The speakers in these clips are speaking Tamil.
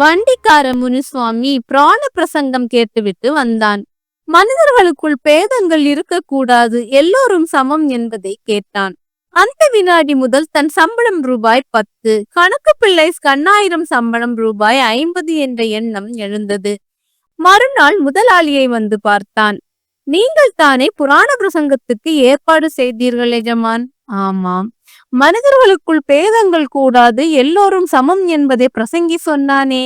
வண்டிக்கார முனுசுவாமி பிராண பிரசங்கம் கேட்டுவிட்டு வந்தான். மனிதர்களுக்குள் பேதங்கள் இருக்கக்கூடாது எல்லோரும் சமம் என்பதை கேட்டான். அந்த வினாடி முதல் தன் சம்பளம் ரூபாய் பத்து கணக்கு பிள்ளை கண்ணாயிரம் சம்பளம் ரூபாய் ஐம்பது என்ற எண்ணம் எழுந்தது. மறுநாள் முதலாளியை வந்து பார்த்தான். நீங்கள் தானே புராண பிரசங்கத்துக்கு ஏற்பாடு செய்தீர்கள் எஜமான்? ஆமாம் மனிதர்களுக்குள் பேதங்கள் கூடாது எல்லோரும் சமம் என்பதை பிரசங்கி சொன்னானே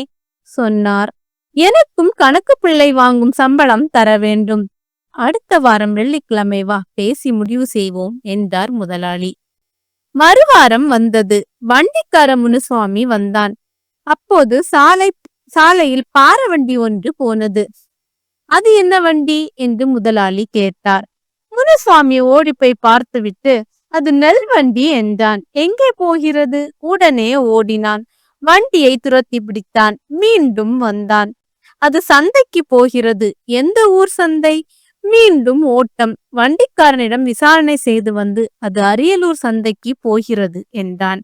சொன்னார். எனக்கும் கணக்கு பிள்ளை வாங்கும் சம்பளம் தர வேண்டும். அடுத்த வாரம் வெள்ளிக்கிழமை வா பேசி முடிவு செய்வோம் என்றார் முதலாளி. மறுவாரம் வந்தது. வண்டிக்கார முனுசுவாமி வந்தான். அப்போது சாலை சாலையில் பார வண்டி ஒன்று போனது. அது என்ன வண்டி? என்று முதலாளி கேட்டார். முனுசுவாமி ஓடி போய் பார்த்துவிட்டு அது நெல் வண்டி என்றான். எங்கே போகிறது? உடனே ஓடினான். வண்டியை துரத்தி பிடித்தான். மீண்டும் வந்தான். அது சந்தைக்கு போகிறது. எந்த ஊர் சந்தை? மீண்டும் ஓட்டம். வண்டிக்காரனிடம் விசாரணை செய்து வந்து அது அரியலூர் சந்தைக்கு போகிறது என்றான்.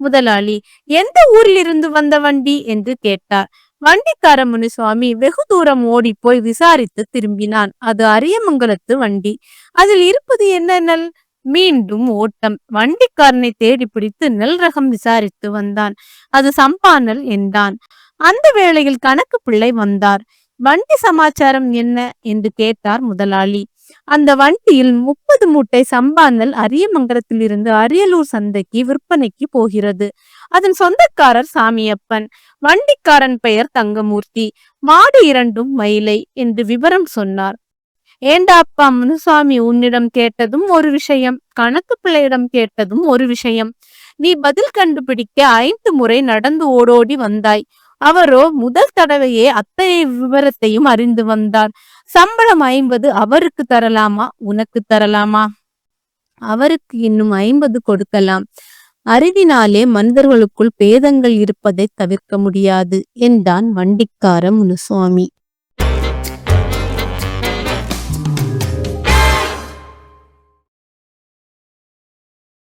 முதலாளி எந்த ஊரில் இருந்து வந்த வண்டி? என்று கேட்டார். வண்டிக்கார முனிசுவாமி வெகு தூரம் ஓடி போய் விசாரித்து திரும்பினான். அது அரியமங்கலத்து வண்டி. அதில் இருப்பது என்ன நெல்? மீண்டும் ஓட்டம். வண்டிக்காரனை தேடி பிடித்து நெல் ரகம் விசாரித்து வந்தான். அது சம்பானல் என்றான். அந்த வேளையில் கணக்கு பிள்ளை வந்தார். வண்டி சமாச்சாரம் என்ன? என்று கேட்டார் முதலாளி. அந்த வண்டியில் முப்பது மூட்டை சம்பானல் அரியமங்கலத்தில் இருந்து அரியலூர் சந்தைக்கு விற்பனைக்கு போகிறது. அதன் சொந்தக்காரர் சாமியப்பன். வண்டிக்காரன் பெயர் தங்கமூர்த்தி. மாடு இரண்டும் மயிலை என்று விவரம் சொன்னார். ஏண்டா அப்பா முனுசாமி உன்னிடம் கேட்டதும் ஒரு விஷயம் கணக்கு பிள்ளையிடம் கேட்டதும் ஒரு விஷயம். நீ பதில் கண்டுபிடிக்க ஐந்து முறை நடந்து ஓடோடி வந்தாய். அவரோ முதல் தடவையே அத்தனை விவரத்தையும் அறிந்து வந்தார். சம்பளம் ஐம்பது அவருக்கு தரலாமா? உனக்கு தரலாமா? அவருக்கு இன்னும் ஐம்பது கொடுக்கலாம். அறிவினாலே மனிதர்களுக்குள் பேதங்கள் இருப்பதை தவிர்க்க முடியாது என்றான் வண்டிக்கார முனுசுவாமி